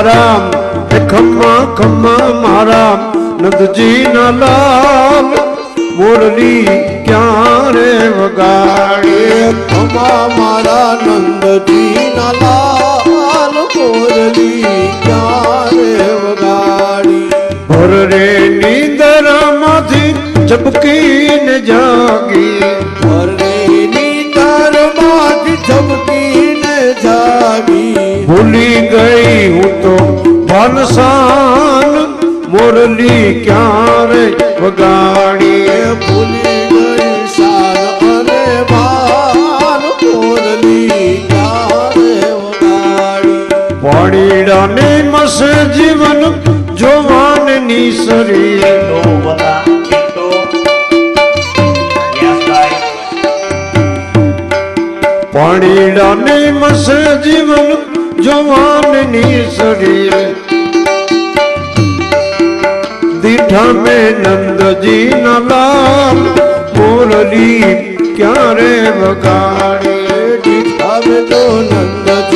ખમ્મા મારા એ ખમ્મા ખમ્મા મારા નંદજી ના લાલ મોરલી ક્યારે વગાડી? એ ખમા મારા નંદજીના લાલ મોરલી ક્યારે વગાડી? ભર રે નીંદરમાંથી ઝબકીને જાગી હરેની ભૂલી ગઈ હું તો ભનસાન મુરલી ક્યારે વગાડી ભૂલી ગઈ શાન અને બાલ મોરલી ક્યારે વગાડી પાણીડાને મસે જીવન જોવાનની શરીર. પાણીડાને મસે જીવન જોવાનની શરીર. દીઠા મે નંદજી નલા મોરલી ક્યારે વગાડી? મે તો નંદજીના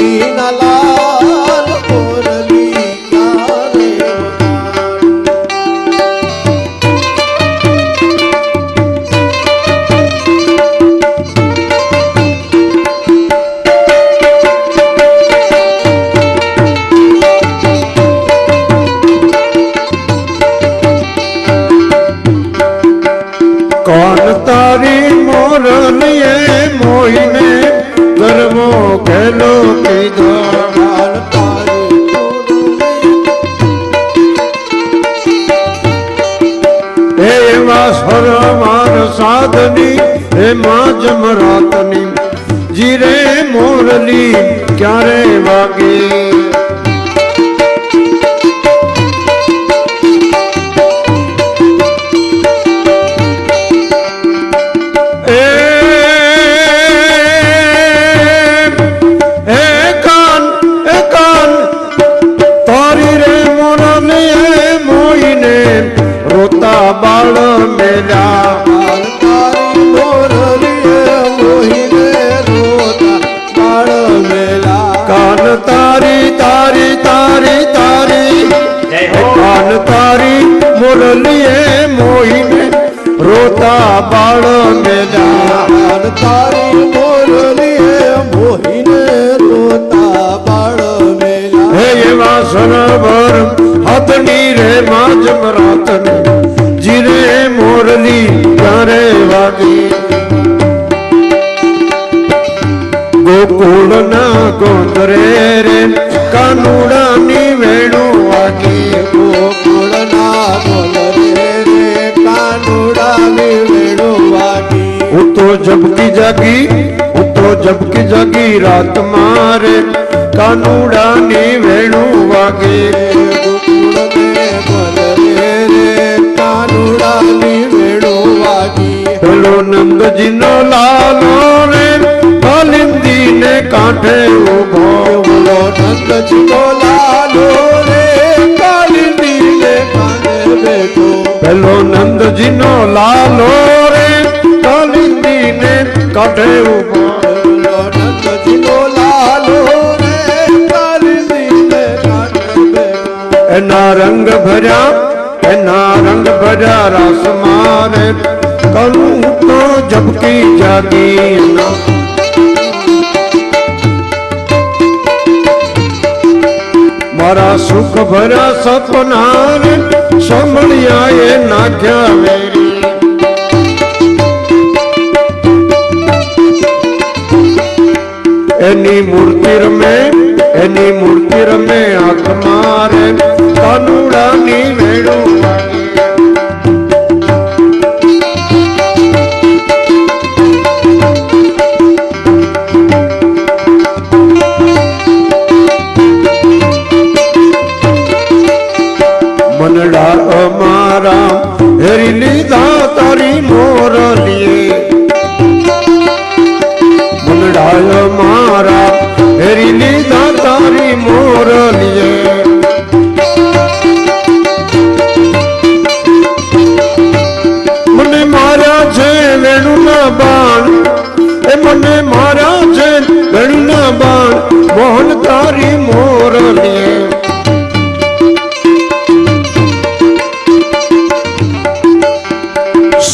સાધની હે માં જમરાતની જીરે મોરલી ક્યારે વાગે? મેલા લાલ તારી મોરલીએ મોહીને રોતા બાળ મેલા રે માજ મરાતની તો જબકી જાગી હું તો જબકી જાગી રાત મારે કાનુડાની વેણું વાગે. પેલો નંદજીનો લાલો રે કાલિંદીને કાંઠે ઊભો બોલો નંદજીનો લાલો રે કાલિંદીને કાંઠે બેઠો. પેલો નંદજીનો લાલો કાંઠે ઊભો બોલો નંદજીનો એના રંગ ભર્યા, એના રંગ ભર્યા રાસ મારે કરું તો જબકી જાગી મારા સુખ ભર્યા સપના સંભળ્યા એ નાખ્યા એની મૂર્તિ રમે એની મૂર્તિ રમે આંખ મારે કાનુડાની મેળું. મનડા અમારા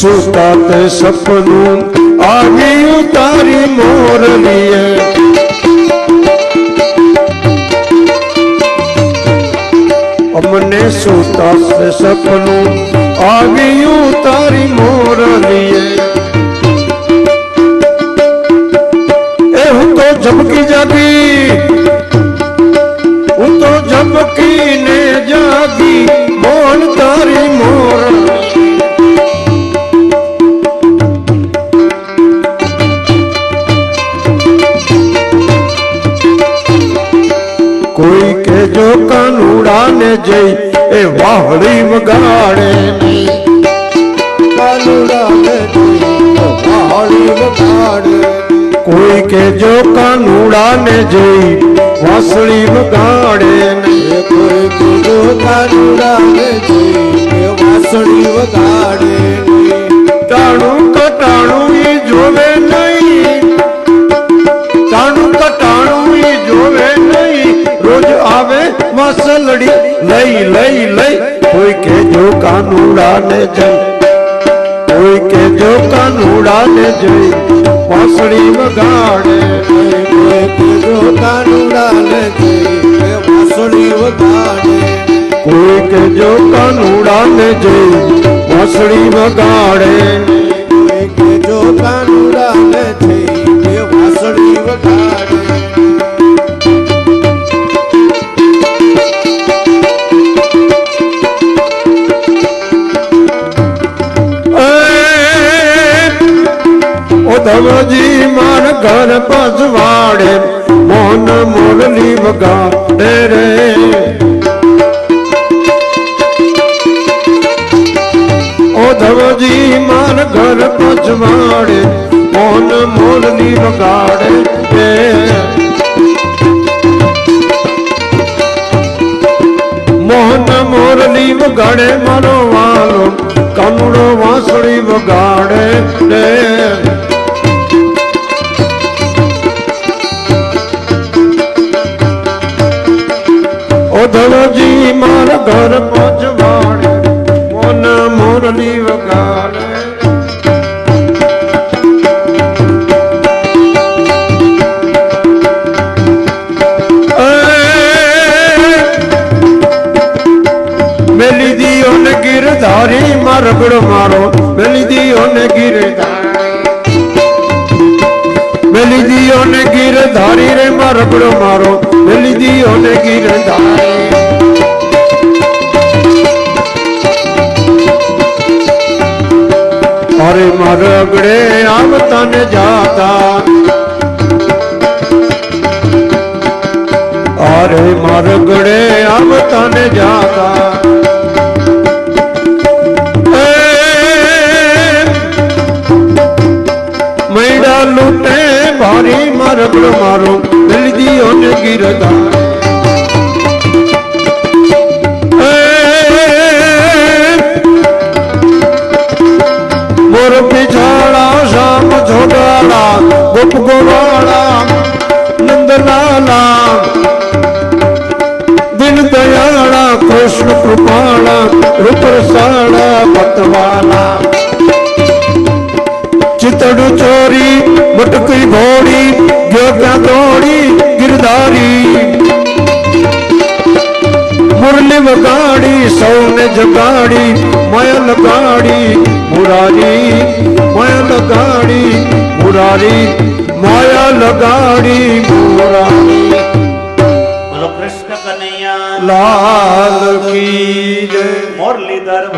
સુતા તે સપનું આવ્યું તારી મોરલીએ. અમને સુતા તે સપનું આવ્યું તારી મોરલીએ. કાનુડાને જઈ એ વાહળી વગાડે. નહીં કાનુડાને જોઈ પહાડી વગાડે. કોઈ કે જો કાનુડાને જઈ વાંસળી વગાડે. નહીં કોઈ કીધો કાનુડાને જોઈ કે વાસળી વગાડે. વાસલડી લઈ લઈ લઈ. કોઈ કે જો કાનુડાને જઈ કોઈ કે જો કાનુડાને જઈ વાંસળી વગાડે. કોઈ કોઈ જો કાનુડા ને કે વાસળી વગાડે. કોઈ કે જો કાનુડાને જઈ વાંસળી વગાડે. કોઈ જોઈ કે વગાડે. ઓ ધવજી માર ઘર પસવાડે મોન મોરલી વગાડે રે. ઓ ધવજી માર ઘર પજવાડે, મોન મોરલી વગાડે રે. મોહન મોરલી વગાડે મારો વાલો, કમળો વાંસળી વગાડે રે. ઓ માર ઘર પજવાડે, મોન મોરલી વગાડે મેલી દીઓ મારગડો મારો, મેલી દીઓ ને ગીરધારી. મેલી ને ગીર ધારી રે મારગડો મારો. મેલી ને ગીર ધારી. અરે મારગડે આવતા ને જાતા. અરે મારગડે આવતા ને જાતા. મૈડા લૂટે ભારી મારગડો મારો મેલદીઓ ને ગીરધા. મોર પીછાડા શામ જોડાળા ગોપ ગોવાળા, નંદલાલા. દિન દયાળા, કૃષ્ણ કૃપાળા, રૂપરસાળા પતવાલા મટકી ભોળી ગયો ક્યાં દોડી ગિરધારી મુરલી વગાડી સૌને જગાડી મય લગાડી મુરારી મય લગાડી મુરારી માયા લગાડી મુરારી. બોલો કૃષ્ણ કનૈયા. લાલ કી જય. મુરલીધર